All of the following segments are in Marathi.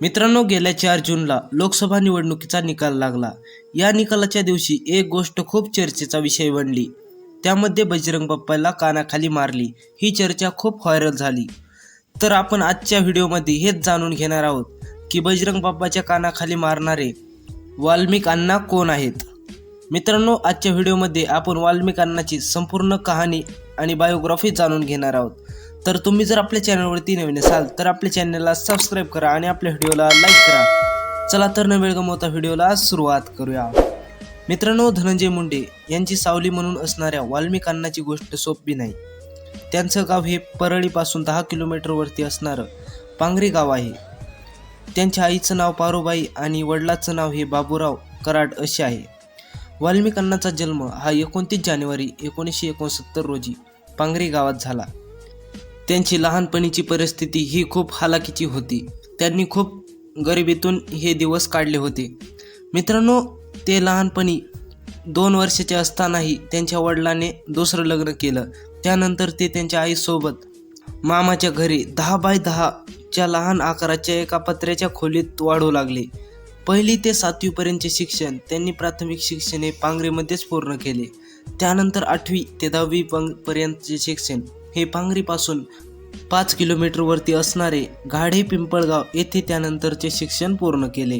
मित्रांनो गेल्या चार जूनला लोकसभा निवडणुकीचा निकाल लागला. या निकालाच्या दिवशी एक गोष्ट खूप चर्चेचा विषय बनली. त्यामध्ये बजरंग बाप्पाला कानाखाली मारली. ही चर्चा खूप व्हायरल झाली. तर आपण आजच्या व्हिडिओमध्ये हेच जाणून घेणार आहोत की बजरंग बाप्पाच्या कानाखाली मारणारे वाल्मिक अण्णा कोण आहेत? मित्रांनो आजच्या व्हिडिओमध्ये आपण वाल्मिक अण्णाची संपूर्ण कहाणी आणि बायोग्राफी जाणून घेणार आहोत. तर तुम्ही जर आपल्या चॅनलवरती नवीन असाल तर आपल्या चॅनलला सबस्क्राईब करा आणि आपल्या व्हिडिओला लाईक करा. चला तर न वेळ गमवता व्हिडिओला सुरुवात करूया. मित्रांनो धनंजय मुंडे यांची सावली म्हणून असणाऱ्या वाल्मिक गोष्ट सोपी नाही. त्यांचं गाव हे परळीपासून दहा किलोमीटरवरती असणारं पांगरी गाव आहे. त्यांच्या आईचं नाव पारोबाई आणि वडिलाचं नाव हे बाबूराव कराड असे आहे. वाल्मिकांनाचा जन्म हा एकोणतीस जानेवारी एकोणीसशे एकोणसत्तर रोजी पांगरी गावात झाला. त्यांची लहानपणीची परिस्थिती ही खूप हालाकीची होती. त्यांनी खूप गरिबीतून हे दिवस काढले होते. मित्रांनो ते लहानपणी दोन वर्षाचे असतानाही त्यांच्या वडिलांनी दुसरं लग्न केलं. त्यानंतर ते त्यांच्या आईसोबत मामाच्या घरी दहा बाय दहाच्या लहान आकाराच्या एका पत्र्याच्या खोलीत वाढू लागले. पहिली ते सातवीपर्यंतचे शिक्षण त्यांनी प्राथमिक शिक्षण हे पांगरेमध्येच पूर्ण केले. त्यानंतर आठवी ते दहावी पर्यंतचे शिक्षण हे पांगरीपासून पाच किलोमीटरवरती असणारे गाढे पिंपळगाव येथे त्यानंतरचे शिक्षण पूर्ण केले.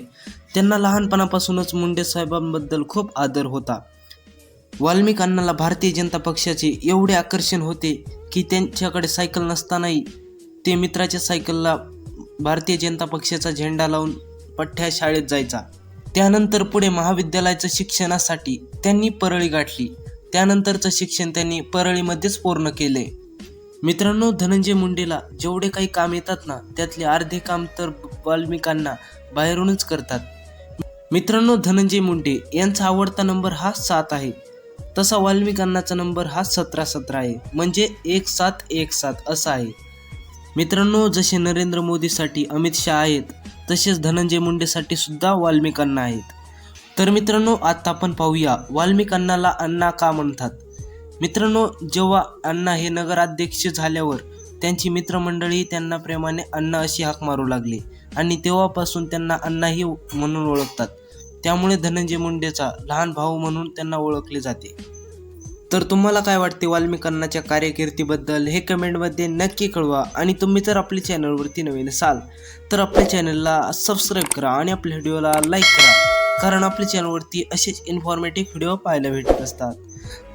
त्यांना लहानपणापासूनच मुंडे साहेबांबद्दल खूप आदर होता. वाल्मिक भारतीय जनता पक्षाचे एवढे आकर्षण होते की त्यांच्याकडे सायकल नसतानाही ते मित्राच्या सायकलला भारतीय जनता पक्षाचा झेंडा लावून पठ्ठ्या शाळेत जायचा. त्यानंतर पुढे महाविद्यालयाच्या शिक्षणासाठी त्यांनी परळी गाठली. त्यानंतरचं शिक्षण त्यांनी परळीमध्येच पूर्ण केले. मित्रांनो धनंजय मुंडेला जेवढे काही काम येतात ना त्यातले अर्धे काम तर वाल्मिकांना बाहेरूनच करतात. मित्रांनो धनंजय मुंडे यांचा आवडता नंबर हा सात आहे. तसा वाल्मिकांनाचा नंबर हा सतरा सतरा आहे. म्हणजे एक सात एक सात असा आहे. मित्रांनो जसे नरेंद्र मोदीसाठी अमित शहा आहेत तसेच धनंजय मुंडेसाठी सुद्धा वाल्मिकांना आहेत. तर मित्रांनो आता आपण पाहूया वाल्मिक अण्णा का म्हणतात? मित्रांनो जेव्हा अण्णा हे नगराध्यक्ष झाल्यावर त्यांची मित्रमंडळी त्यांना प्रेमाने अण्णा अशी हाक मारू लागली आणि तेव्हापासून त्यांना अण्णाही म्हणून ओळखतात. त्यामुळे धनंजय मुंडेचा लहान भाऊ म्हणून त्यांना ओळखले जाते. तर तुम्हाला काय वाटते वाल्मिकांनाच्या कार्यकिर्तीबद्दल? कार्यकिर्दीबद्दल हे कमेंटमध्ये नक्की कळवा आणि तुम्ही जर आपल्या चॅनलवरती नवीन असाल तर आपल्या चॅनलला सबस्क्राईब करा आणि आपल्या व्हिडिओला लाईक करा. कारण आपल्या चॅनलवरती असेच इन्फॉर्मेटिव्ह व्हिडिओ पाहायला भेटत असतात.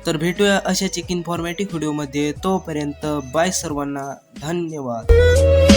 तर भेटूया अशाच एक इन्फॉर्मेटिव्ह व्हिडिओमध्ये तोपर्यंत बाय सर्वांना धन्यवाद.